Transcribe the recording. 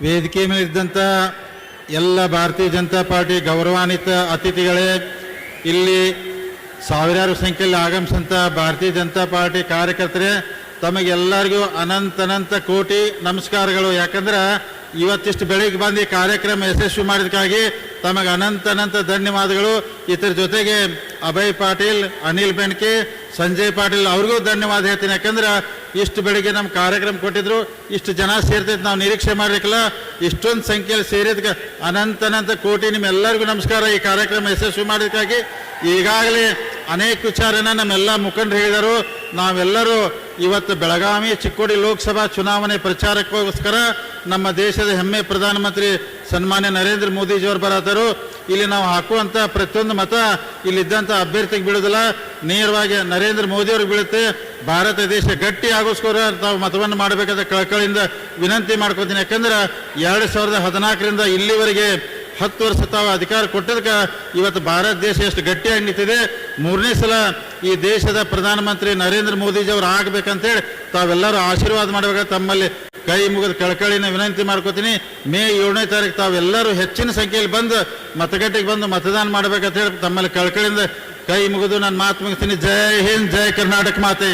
ವೇದಿಕೆ ಮೇಲಿದ್ದಂಥ ಎಲ್ಲ ಭಾರತೀಯ ಜನತಾ ಪಾರ್ಟಿ ಗೌರವಾನ್ವಿತ ಅತಿಥಿಗಳೇ, ಇಲ್ಲಿ ಸಾವಿರಾರು ಸಂಖ್ಯೆಯಲ್ಲಿ ಆಗಮಿಸಿದಂಥ ಭಾರತೀಯ ಜನತಾ ಪಾರ್ಟಿ ಕಾರ್ಯಕರ್ತರೇ, ತಮಗೆಲ್ಲರಿಗೂ ಅನಂತ ಅನಂತ ಕೋಟಿ ನಮಸ್ಕಾರಗಳು. ಯಾಕಂದ್ರೆ ಇವತ್ತಿಷ್ಟು ಬೆಳಿಗ್ಗೆ ಬಂದು ಈ ಕಾರ್ಯಕ್ರಮ ಯಶಸ್ವಿ ಮಾಡಿದಕ್ಕಾಗಿ ತಮಗೆ ಅನಂತ ಅನಂತ ಧನ್ಯವಾದಗಳು. ಇದರ ಜೊತೆಗೆ ಅಭಯ್ ಪಾಟೀಲ್, ಅನಿಲ್ ಬೆನ್ಕೆ ಸಂಜಯ್ ಪಾಟೀಲ್ ಅವ್ರಿಗೂ ಧನ್ಯವಾದ ಹೇಳ್ತೀನಿ. ಯಾಕಂದ್ರೆ ಇಷ್ಟು ಬೆಳಿಗ್ಗೆ ನಮ್ಮ ಕಾರ್ಯಕ್ರಮ ಕೊಟ್ಟಿದ್ರು, ಇಷ್ಟು ಜನ ಸೇರ್ತೈತೆ ನಾವು ನಿರೀಕ್ಷೆ ಮಾಡಲಿಕ್ಕಿಲ್ಲ. ಇಷ್ಟೊಂದು ಸಂಖ್ಯೆಯಲ್ಲಿ ಸೇರಿದಕ್ಕೆ ಅನಂತ ಅನಂತ ಕೋಟಿ ನಿಮ್ಮೆಲ್ಲರಿಗೂ ನಮಸ್ಕಾರ. ಈ ಕಾರ್ಯಕ್ರಮ ಯಶಸ್ವಿ ಮಾಡೋದಕ್ಕಾಗಿ ಈಗಾಗಲೇ ಅನೇಕ ವಿಚಾರನ ನಮ್ಮೆಲ್ಲ ಮುಖಂಡರು ಹೇಳಿದರು. ನಾವೆಲ್ಲರೂ ಇವತ್ತು ಬೆಳಗಾವಿ ಚಿಕ್ಕೋಡಿ ಲೋಕಸಭಾ ಚುನಾವಣೆ ಪ್ರಚಾರಕ್ಕೋಸ್ಕರ ನಮ್ಮ ದೇಶದ ಹೆಮ್ಮೆ ಪ್ರಧಾನಮಂತ್ರಿ ಸನ್ಮಾನ್ಯ ನರೇಂದ್ರ ಮೋದಿಜಿಯವರು ಬರತ್ತಾರು ಇಲ್ಲಿ ನಾವು ಹಾಕುವಂಥ ಪ್ರತಿಯೊಂದು ಮತ ಇಲ್ಲಿದ್ದಂಥ ಅಭ್ಯರ್ಥಿಗೆ ಬೀಳೋದಿಲ್ಲ ನೇರವಾಗಿ ನರೇಂದ್ರ ಮೋದಿಯವ್ರಿಗೆ ಬೀಳುತ್ತೆ. ಭಾರತ ದೇಶ ಗಟ್ಟಿ ಆಗೋಸ್ಕರ ತಾವು ಮತವನ್ನು ಮಾಡಬೇಕಾದ ಕಳಕಳಿಯಿಂದ ವಿನಂತಿ ಮಾಡ್ಕೊತೀನಿ. ಯಾಕಂದ್ರೆ ಎರಡು ಸಾವಿರದ ಹದಿನಾಲ್ಕರಿಂದ ಇಲ್ಲಿವರೆಗೆ ಹತ್ತು ವರ್ಷ ತಾವು ಅಧಿಕಾರ ಕೊಟ್ಟದಕ್ಕೆ ಇವತ್ತು ಭಾರತ ದೇಶ ಎಷ್ಟು ಗಟ್ಟಿಯಾಗಿ ನಿಂತಿದೆ. ಮೂರನೇ ಸಲ ಈ ದೇಶದ ಪ್ರಧಾನಮಂತ್ರಿ ನರೇಂದ್ರ ಮೋದಿಜಿ ಅವರು ಆಗ್ಬೇಕಂತೇಳಿ ತಾವೆಲ್ಲರೂ ಆಶೀರ್ವಾದ ಮಾಡಬೇಕು ತಮ್ಮಲ್ಲಿ ಕೈ ಮುಗಿದ ಕಳಕಳಿನ ವಿನಂತಿ ಮಾಡ್ಕೋತೀನಿ, ಮೇ ಏಳನೇ ತಾರೀಕು ತಾವೆಲ್ಲರೂ ಹೆಚ್ಚಿನ ಸಂಖ್ಯೆಯಲ್ಲಿ ಬಂದು ಮತಗಟ್ಟೆಗೆ ಬಂದು ಮತದಾನ ಮಾಡ್ಬೇಕಂತ ಹೇಳಿ ತಮ್ಮಲ್ಲಿ ಕಳಕಳಿಯಿಂದ ಕೈ ಮುಗಿದು ನಾನು ಮಾತು ಮುಗಿಸ್ತೀನಿ. ಜೈ ಹಿಂದ್, ಜೈ ಕರ್ನಾಟಕ ಮಾತೆ.